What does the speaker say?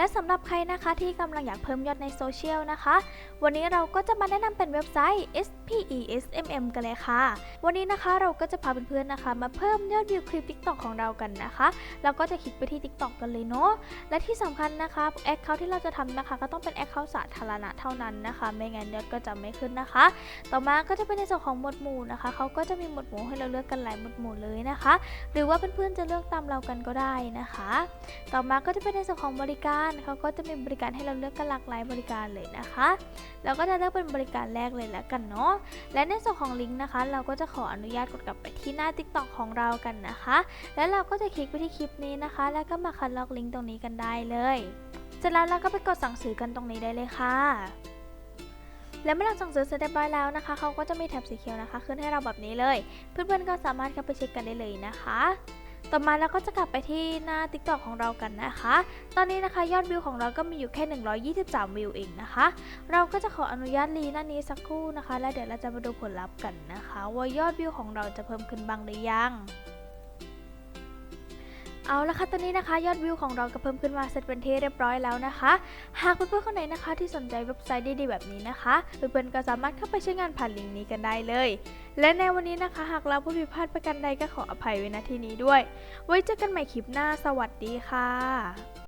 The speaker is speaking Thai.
และสำหรับใครนะคะที่กำลังอยากเพิ่มยอดในโซเชียลนะคะ วันนี้เราก็จะมาแนะนำเป็นเว็บไซต์ SPESMM กันเลยค่ะ วันนี้นะคะเราก็จะพาเพื่อนๆนะคะ มาเพิ่มยอดวิวคลิป TikTok ของเรากันนะคะเราก็จะคลิกไปที่ TikTok กันเลยเนาะและที่สำคัญนะคะแอคเคาท์ที่เราจะทำนะคะ ก็ต้องเป็นแอคเคาท์สาธารณะเท่านั้นนะคะ ไม่งั้นยอดก็จะไม่ขึ้นนะคะ ต่อมาก็จะเป็นในส่วนของหมวดหมู่นะคะเขาก็จะมีหมวดหมู่ให้เราเลือกกันหลายหมวดหมู่เลยนะคะ หรือว่าเพื่อนๆจะเลือกตามเรากันก็ได้นะคะ ต่อมาก็จะเป็นในส่วนของบริการเขาก็จะมีบริการให้เราเลือกกันหลากหลายบริการเลยนะคะเราก็จะเลือกเป็นบริการแรกเลยแล้วกันเนาะและในส่วนของลิงก์นะคะ เราก็จะขออนุญาตกดกลับไปที่หน้า TikTok ของเรากันนะคะ แล้วเราก็จะคลิกไปที่คลิปนี้นะคะ แล้วก็มาคัดลอกลิงก์ตรงนี้กันได้เลยเสร็จแล้วเราก็ไปกดสั่งซื้อกันตรงนี้ได้เลยค่ะและเมื่อเราสั่งซื้อเสร็จเรียบร้อยแล้วนะคะเขาก็จะมีแถบสีเขียวนะคะ ขึ้นให้เราแบบนี้เลย เพื่อนๆก็สามารถเข้าไปเช็คกันได้เลยนะคะ ต่อมาเราก็จะกลับไปที่หน้า TikTok ของเรากันนะคะ ตอนนี้นะคะยอดวิวของเราก็มีอยู่แค่ 123 วิวเองนะคะ เราก็จะขออนุญาตรีหน้านี้สักครู่นะคะ แล้วเดี๋ยวเราจะมาดูผลลัพธ์กันนะคะ ว่ายอดวิวของเราจะเพิ่มขึ้นบ้างหรือยังเอาละค่ะ ตอนนี้นะคะยอดวิวของเราก็เพิ่มขึ้นมาเสร็จเป็นที่เรียบร้อยแล้วนะคะ หากเพื่อนๆคนไหนนะคะที่สนใจเว็บไซต์ดีๆแบบนี้นะคะ เพื่อนๆก็สามารถเข้าไปใช้งานผ่านลิงก์นี้กันได้เลยและในวันนี้นะคะหากเราผู้ผิดพลาดประกันใดก็ขออภัยไว้ณที่นี้ด้วย ไว้เจอกันใหม่คลิปหน้าสวัสดีค่ะ